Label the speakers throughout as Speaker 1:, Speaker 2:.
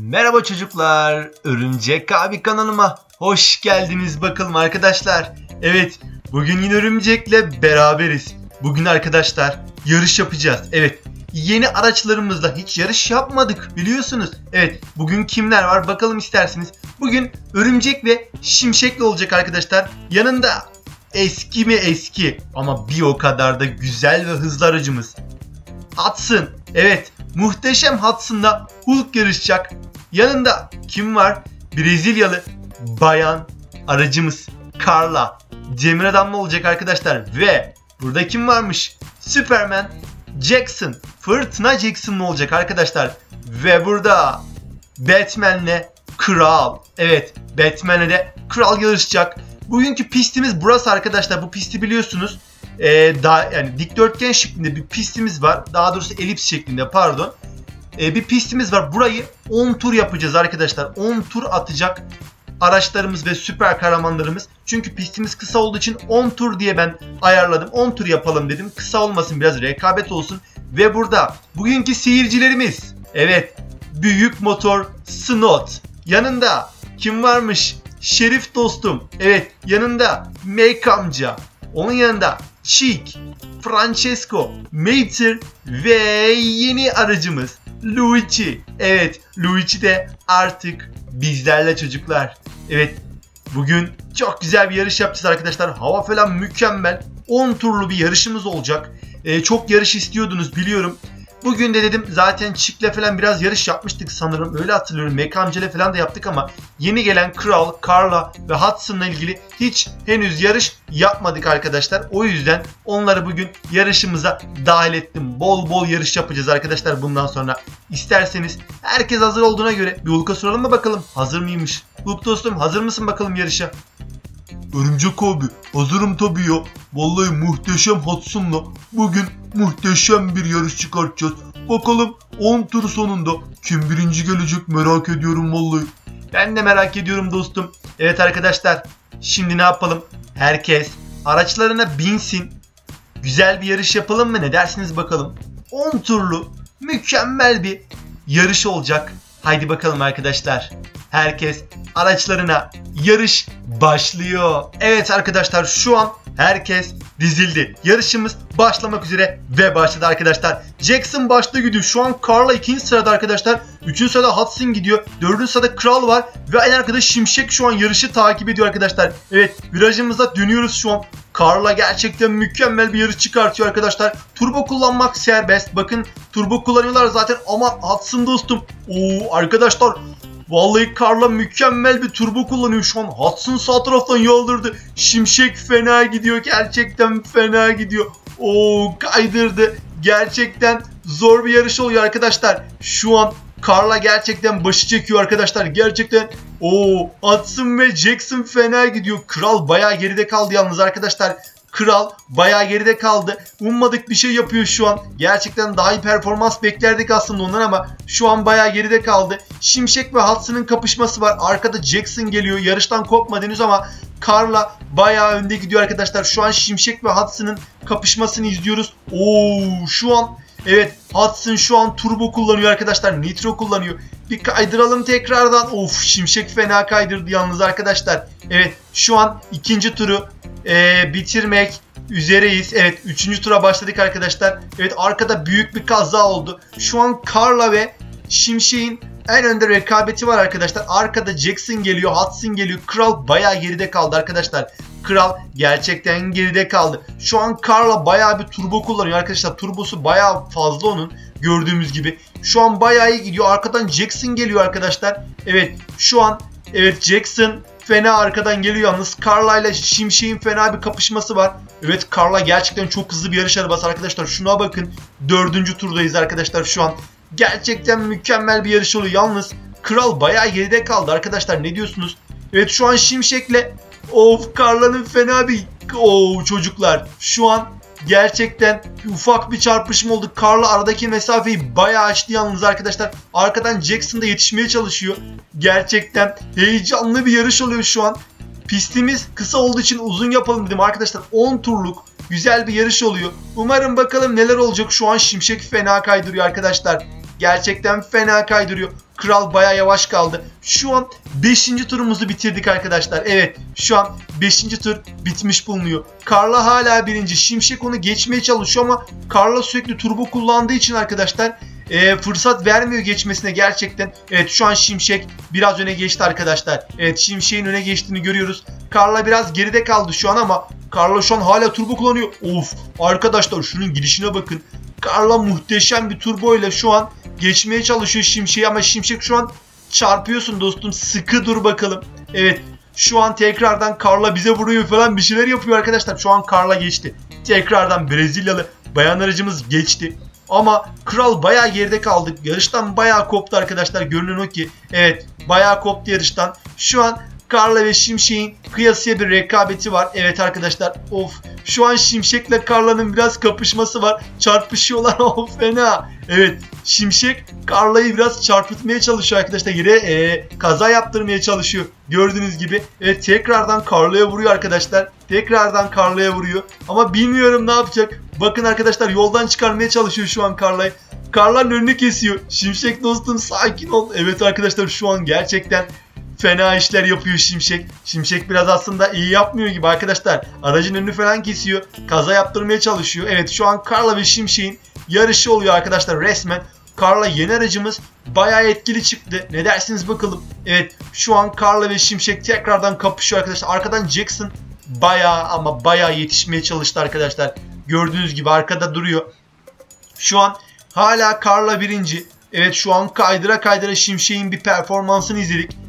Speaker 1: Merhaba çocuklar, Örümcek abi kanalıma hoş geldiniz bakalım arkadaşlar. Evet, bugün yine Örümcek'le beraberiz. Bugün arkadaşlar yarış yapacağız. Evet, yeni araçlarımızla hiç yarış yapmadık biliyorsunuz. Evet, bugün kimler var bakalım isterseniz. Bugün Örümcek ve Şimşek'le olacak arkadaşlar. Yanında eski mi eski ama bir o kadar da güzel ve hızlı aracımız. Hudson. Evet, muhteşem Hudson'da Hulk yarışacak. Yanında kim var? Brezilyalı bayan aracımız Carla. Cemil Adamlı olacak arkadaşlar. Ve burada kim varmış? Superman Jackson. Fırtına Jackson'lı olacak arkadaşlar. Ve burada Batman'le Kral. Evet Batman'le de Kral yarışacak. Bugünkü pistimiz burası arkadaşlar. Bu pisti biliyorsunuz. Ee, daha, yani dikdörtgen şeklinde bir pistimiz var. Daha doğrusu elips şeklinde pardon. Ee, bir pistimiz var. Burayı 10 tur yapacağız arkadaşlar. 10 tur atacak araçlarımız ve süper kahramanlarımız. Çünkü pistimiz kısa olduğu için 10 tur diye ben ayarladım. 10 tur yapalım dedim. Kısa olmasın biraz rekabet olsun. Ve burada bugünkü seyircilerimiz. Evet büyük motor Snot. Yanında kim varmış? Şerif dostum. Evet yanında Make amca. Onun yanında Chic, Francesco, Mater ve yeni aracımız Luigi. Evet Luigi de artık bizlerle çocuklar. Evet bugün çok güzel bir yarış yapacağız arkadaşlar. Hava falan mükemmel. 10 turlu bir yarışımız olacak. Ee, çok yarış istiyordunuz biliyorum. Bugün de dedim zaten Chick'le falan biraz yarış yapmıştık sanırım. Öyle hatırlıyorum. Mekamcı'yla falan da yaptık ama yeni gelen Kral, Carla ve Hudson'la ilgili hiç henüz yarış yapmadık arkadaşlar. O yüzden onları bugün yarışımıza dahil ettim. Bol bol yarış yapacağız arkadaşlar bundan sonra. İsterseniz herkes hazır olduğuna göre bir Hulk'a soralım mı bakalım. Hazır mıymış? Hulk dostum hazır mısın bakalım yarışa? Örümcek abi hazırım tabii ya. Vallahi muhteşem Hudson'la bugün muhteşem bir yarış çıkartacağız. Bakalım 10 tur sonunda kim birinci gelecek merak ediyorum vallahi. Ben de merak ediyorum dostum. Evet arkadaşlar şimdi ne yapalım? Herkes araçlarına binsin. Güzel bir yarış yapalım mı ne dersiniz bakalım. 10 turlu mükemmel bir yarış olacak. Haydi bakalım arkadaşlar. Herkes araçlarına yarış başlıyor. Evet arkadaşlar şu an herkes dizildi. Yarışımız başlamak üzere ve başladı arkadaşlar. Jackson başta gidiyor. Şu an Carla ikinci sırada arkadaşlar. Üçüncü sırada Hudson gidiyor. Dördüncü sırada Kral var. Ve en arkada Şimşek şu an yarışı takip ediyor arkadaşlar. Evet virajımıza dönüyoruz şu an. Carla gerçekten mükemmel bir yarış çıkartıyor arkadaşlar. Turbo kullanmak serbest. Bakın turbo kullanıyorlar zaten ama Hudson dostum. Oo arkadaşlar Vallahi Carla mükemmel bir turbo kullanıyor şu an. Hudson sağ taraftan yaldırdı. Şimşek fena gidiyor. Gerçekten fena gidiyor. Oo kaydırdı. Gerçekten zor bir yarış oluyor arkadaşlar. Şu an Carla gerçekten başı çekiyor arkadaşlar. Gerçekten o Hudson ve Jackson fena gidiyor. Kral bayağı geride kaldı yalnız arkadaşlar. Kral bayağı geride kaldı. Ummadık bir şey yapıyor şu an. Gerçekten daha iyi performans beklerdik aslında ondan ama şu an bayağı geride kaldı. Şimşek ve Hudson'ın kapışması var. Arkada Jackson geliyor. Yarıştan kopmadı henüz ama Carla bayağı önde gidiyor arkadaşlar. Şu an Şimşek ve Hudson'ın kapışmasını izliyoruz. Oo şu an Evet Hudson şu an turbo kullanıyor arkadaşlar. Nitro kullanıyor. Bir kaydıralım tekrardan. Of şimşek fena kaydırdı yalnız arkadaşlar. Evet şu an ikinci turu e, bitirmek üzereyiz. Evet üçüncü tura başladık arkadaşlar. Evet arkada büyük bir kaza oldu. Şu an Carla ve Şimşek'in en önde rekabeti var arkadaşlar. Arkada Jackson geliyor, Hudson geliyor. Kral bayağı geride kaldı arkadaşlar. Kral gerçekten geride kaldı. Şu an Carla bayağı bir turbo kullanıyor arkadaşlar. Turbosu bayağı fazla onun gördüğümüz gibi. Şu an bayağı iyi gidiyor. Arkadan Jackson geliyor arkadaşlar. Evet şu an evet Jackson fena arkadan geliyor yalnız. Carla ile Şimşek'in fena bir kapışması var. Evet Carla gerçekten çok hızlı bir yarış arabası arkadaşlar. Şuna bakın. Dördüncü turdayız arkadaşlar şu an. Gerçekten mükemmel bir yarış oluyor. Yalnız Kral bayağı geride kaldı arkadaşlar. Ne diyorsunuz? Evet şu an Şimşek'le Of Carla'nın fena bir... Oo çocuklar şu an gerçekten ufak bir çarpışma oldu. Carla aradaki mesafeyi bayağı açtı yalnız arkadaşlar. Arkadan Jackson da yetişmeye çalışıyor. Gerçekten heyecanlı bir yarış oluyor şu an. Pistimiz kısa olduğu için uzun yapalım dedim arkadaşlar. 10 turluk güzel bir yarış oluyor. Umarım bakalım neler olacak. Şu an Şimşek fena kaydırıyor arkadaşlar. Gerçekten fena kaydırıyor. Kral baya yavaş kaldı. Şu an 5. turumuzu bitirdik arkadaşlar. Evet şu an 5. tur bitmiş bulunuyor. Karla hala birinci. Şimşek onu geçmeye çalışıyor ama Karla sürekli turbo kullandığı için arkadaşlar e, fırsat vermiyor geçmesine gerçekten. Evet şu an Şimşek biraz öne geçti arkadaşlar. Evet Şimşek'in öne geçtiğini görüyoruz. Karla biraz geride kaldı şu an ama Karla şu an hala turbo kullanıyor. Of arkadaşlar şunun gidişine bakın. Karla muhteşem bir turbo ile şu an geçmeye çalışıyor Şimşek'i ama Şimşek şu an çarpıyorsun dostum. Sıkı dur bakalım. Evet şu an tekrardan Karla bize vuruyor falan bir şeyler yapıyor arkadaşlar. Şu an Karla geçti. Tekrardan Brezilyalı bayan aracımız geçti. Ama Kral bayağı geride kaldık. Yarıştan bayağı koptu arkadaşlar. Görünen o ki. Evet bayağı koptu yarıştan. Şu an Karla ve Şimşek'in kıyasıya bir rekabeti var. Evet arkadaşlar of şu an Şimşek'le Karla'nın biraz kapışması var. Çarpışıyorlar of fena. Evet Şimşek Karla'yı biraz çarpıtmaya çalışıyor arkadaşlar. Yine e, kaza yaptırmaya çalışıyor. Gördüğünüz gibi. Evet tekrardan Karla'ya vuruyor arkadaşlar. Tekrardan Karla'ya vuruyor. Ama bilmiyorum ne yapacak. Bakın arkadaşlar yoldan çıkarmaya çalışıyor şu an Karla'yı. Karla'nın önünü kesiyor. Şimşek dostum sakin ol. Evet arkadaşlar şu an gerçekten fena işler yapıyor Şimşek. Şimşek biraz aslında iyi yapmıyor gibi arkadaşlar. Aracın önünü falan kesiyor. Kaza yaptırmaya çalışıyor. Evet şu an Karla ve Şimşek'in yarışı oluyor arkadaşlar resmen. Karla yeni aracımız bayağı etkili çıktı. Ne dersiniz bakalım. Evet şu an Karla ve Şimşek tekrardan kapışıyor arkadaşlar. Arkadan Jackson bayağı ama bayağı yetişmeye çalıştı arkadaşlar. Gördüğünüz gibi arkada duruyor. Şu an hala Karla birinci. Evet şu an kaydıra kaydıra Şimşek'in bir performansını izledik.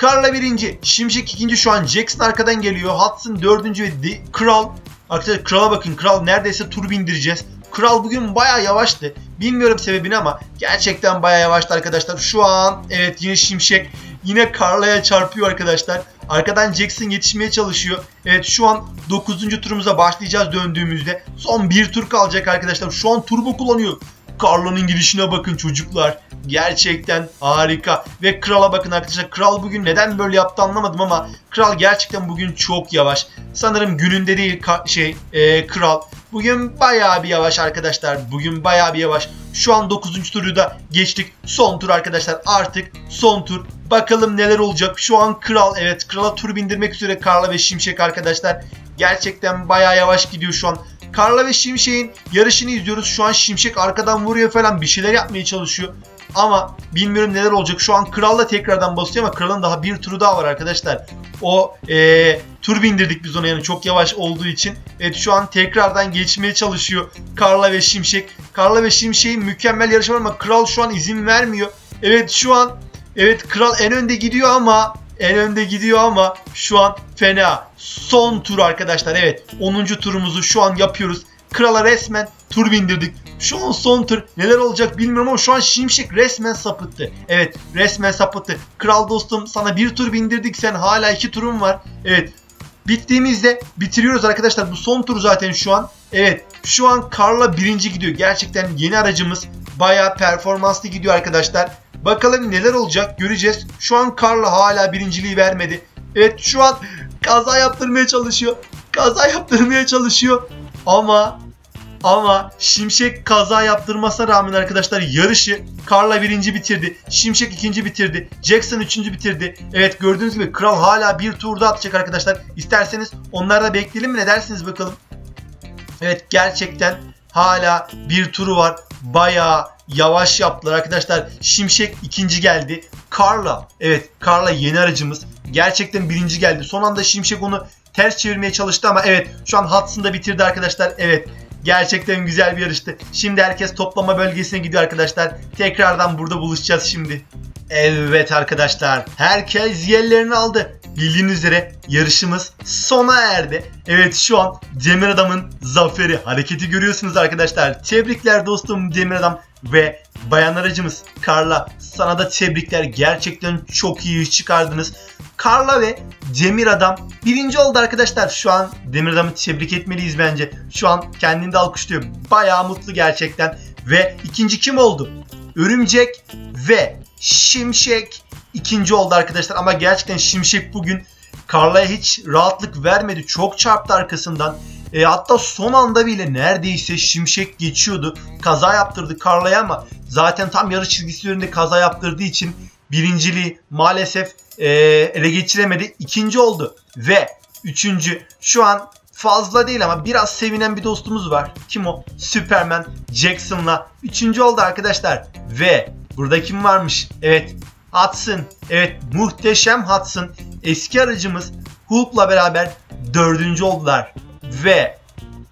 Speaker 1: Karla birinci, Şimşek ikinci şu an Jackson arkadan geliyor. Hudson dördüncü ve The Kral. Arkadaşlar Kral'a bakın. Kral neredeyse tur bindireceğiz. Kral bugün baya yavaştı. Bilmiyorum sebebini ama gerçekten baya yavaştı arkadaşlar. Şu an evet yine Şimşek yine Karla'ya çarpıyor arkadaşlar. Arkadan Jackson yetişmeye çalışıyor. Evet şu an 9. turumuza başlayacağız döndüğümüzde. Son bir tur kalacak arkadaşlar. Şu an turbo kullanıyor. Carlo'nun girişine bakın çocuklar. Gerçekten harika. Ve Kral'a bakın arkadaşlar. Kral bugün neden böyle yaptı anlamadım ama Kral gerçekten bugün çok yavaş. Sanırım gününde değil şey e, Kral. Bugün bayağı bir yavaş arkadaşlar. Bugün bayağı bir yavaş. Şu an 9. turu da geçtik. Son tur arkadaşlar. Artık son tur. Bakalım neler olacak. Şu an Kral evet Kral'a tur bindirmek üzere Karla ve Şimşek arkadaşlar. Gerçekten bayağı yavaş gidiyor şu an. Karla ve Şimşek'in yarışını izliyoruz. Şu an Şimşek arkadan vuruyor falan bir şeyler yapmaya çalışıyor. Ama bilmiyorum neler olacak. Şu an Kral da tekrardan basıyor ama Kral'ın daha bir turu daha var arkadaşlar. O ee, tur bindirdik biz ona yani çok yavaş olduğu için. Evet şu an tekrardan geçmeye çalışıyor Karla ve Şimşek. Karla ve Şimşek'in mükemmel yarışı var ama Kral şu an izin vermiyor. Evet şu an evet Kral en önde gidiyor ama en önde gidiyor ama şu an fena. Son tur arkadaşlar. Evet 10. turumuzu şu an yapıyoruz. Krala resmen tur bindirdik. Şu an son tur. Neler olacak bilmiyorum ama şu an Şimşek resmen sapıttı. Evet resmen sapıttı. Kral dostum sana bir tur bindirdik. Sen hala iki turun var. Evet bittiğimizde bitiriyoruz arkadaşlar. Bu son tur zaten şu an. Evet şu an Karla birinci gidiyor. Gerçekten yeni aracımız bayağı performanslı gidiyor arkadaşlar. Bakalım neler olacak göreceğiz. Şu an Karla hala birinciliği vermedi. Evet şu an kaza yaptırmaya çalışıyor. Kaza yaptırmaya çalışıyor. Ama ama Şimşek kaza yaptırmasına rağmen arkadaşlar yarışı Karla birinci bitirdi. Şimşek ikinci bitirdi. Jackson üçüncü bitirdi. Evet gördüğünüz gibi Kral hala bir turda atacak arkadaşlar. İsterseniz onları da bekleyelim mi ne dersiniz bakalım. Evet gerçekten hala bir turu var. Bayağı yavaş yaptılar arkadaşlar. Şimşek ikinci geldi. Carla evet Carla yeni aracımız. Gerçekten birinci geldi. Son anda Şimşek onu ters çevirmeye çalıştı ama evet şu an Hudson'da bitirdi arkadaşlar. Evet gerçekten güzel bir yarıştı. Şimdi herkes toplama bölgesine gidiyor arkadaşlar. Tekrardan burada buluşacağız şimdi. Evet arkadaşlar herkes yerlerini aldı. Bildiğiniz üzere yarışımız sona erdi. Evet şu an Demir Adam'ın zaferi hareketi görüyorsunuz arkadaşlar. Tebrikler dostum Demir Adam ve bayan aracımız Karla sana da tebrikler. Gerçekten çok iyi iş çıkardınız. Karla ve Demir Adam birinci oldu arkadaşlar. Şu an Demir Adam'ı tebrik etmeliyiz bence. Şu an kendini de alkışlıyor. Bayağı mutlu gerçekten. Ve ikinci kim oldu? Örümcek ve Şimşek ikinci oldu arkadaşlar. Ama gerçekten Şimşek bugün Karla'ya hiç rahatlık vermedi. Çok çarptı arkasından. E, hatta son anda bile neredeyse şimşek geçiyordu. Kaza yaptırdı Carla'ya ama zaten tam yarış çizgisi üzerinde kaza yaptırdığı için birinciliği maalesef e, ele geçiremedi. İkinci oldu ve üçüncü şu an fazla değil ama biraz sevinen bir dostumuz var. Kim o? Superman Jackson'la üçüncü oldu arkadaşlar. Ve burada kim varmış? Evet Hudson. Evet muhteşem Hudson. Eski aracımız Hulk'la beraber dördüncü oldular. Ve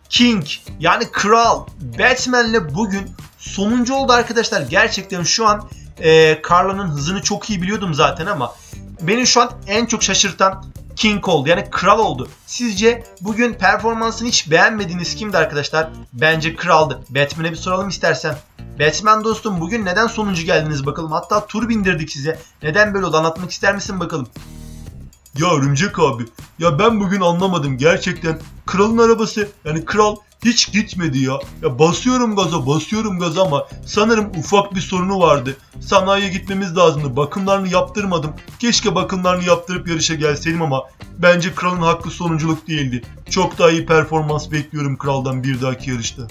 Speaker 1: King yani Kral Batman'le bugün sonuncu oldu arkadaşlar. Gerçekten şu an e, Carla'nın hızını çok iyi biliyordum zaten ama beni şu an en çok şaşırtan King oldu. Yani kral oldu. Sizce bugün performansını hiç beğenmediğiniz kimdi arkadaşlar? Bence kraldı. Batman'e bir soralım istersen. Batman dostum bugün neden sonuncu geldiniz bakalım. Hatta tur bindirdik size. Neden böyle oldu anlatmak ister misin bakalım. Ya Örümcek abi ya ben bugün anlamadım gerçekten. Kralın arabası yani kral hiç gitmedi ya. Ya basıyorum gaza basıyorum gaza ama sanırım ufak bir sorunu vardı. Sanayiye gitmemiz lazımdı. Bakımlarını yaptırmadım. Keşke bakımlarını yaptırıp yarışa gelseydim ama bence kralın hakkı sonunculuk değildi. Çok daha iyi performans bekliyorum kraldan bir dahaki yarışta.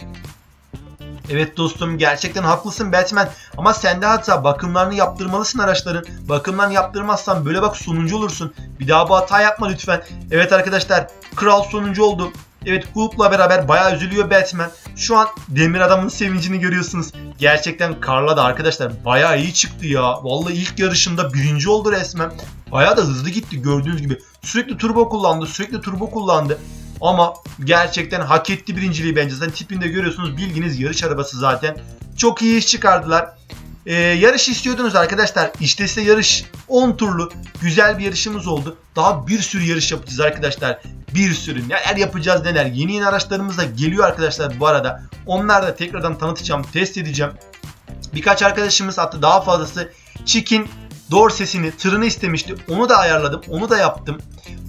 Speaker 1: Evet dostum gerçekten haklısın Batman ama sen de hatta bakımlarını yaptırmalısın araçların. Bakımlarını yaptırmazsan böyle bak sonuncu olursun. Bir daha bu hata yapma lütfen. Evet arkadaşlar kral sonuncu oldu. Evet Hulk'la beraber bayağı üzülüyor Batman. Şu an Demir Adam'ın sevincini görüyorsunuz. Gerçekten Carla da arkadaşlar bayağı iyi çıktı ya. Vallahi ilk yarışında birinci oldu resmen. Bayağı da hızlı gitti gördüğünüz gibi. Sürekli turbo kullandı, sürekli turbo kullandı. Ama gerçekten hak etti birinciliği bence. Zaten tipinde görüyorsunuz bilginiz yarış arabası zaten. Çok iyi iş çıkardılar. Ee, yarış istiyordunuz arkadaşlar. İşte size yarış 10 turlu güzel bir yarışımız oldu. Daha bir sürü yarış yapacağız arkadaşlar. Bir sürü neler yapacağız neler. Yeni yeni araçlarımız da geliyor arkadaşlar bu arada. Onları da tekrardan tanıtacağım, test edeceğim. Birkaç arkadaşımız hatta daha fazlası Chicken Dorses'ini, tırını istemişti. Onu da ayarladım, onu da yaptım.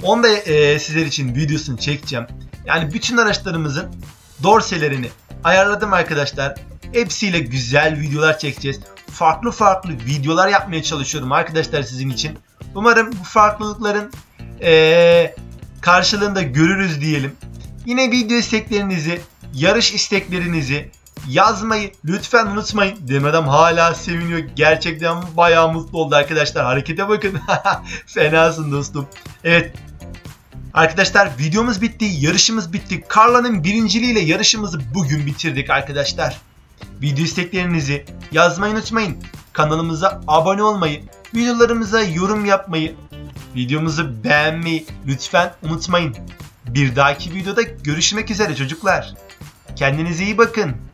Speaker 1: Onu da e, sizler için videosunu çekeceğim. Yani bütün araçlarımızın dorselerini ayarladım arkadaşlar. Hepsiyle güzel videolar çekeceğiz. Farklı farklı videolar yapmaya çalışıyorum arkadaşlar sizin için. Umarım bu farklılıkların e, karşılığında görürüz diyelim. Yine video isteklerinizi, yarış isteklerinizi yazmayı lütfen unutmayın. Demedem hala seviniyor. Gerçekten bayağı mutlu oldu arkadaşlar. Harekete bakın. Fenasın dostum. Evet. Arkadaşlar videomuz bitti. Yarışımız bitti. Carla'nın birinciliğiyle yarışımızı bugün bitirdik arkadaşlar. Video isteklerinizi yazmayı unutmayın. Kanalımıza abone olmayı, videolarımıza yorum yapmayı, videomuzu beğenmeyi lütfen unutmayın. Bir dahaki videoda görüşmek üzere çocuklar. Kendinize iyi bakın.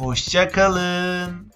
Speaker 1: Hoşçakalın.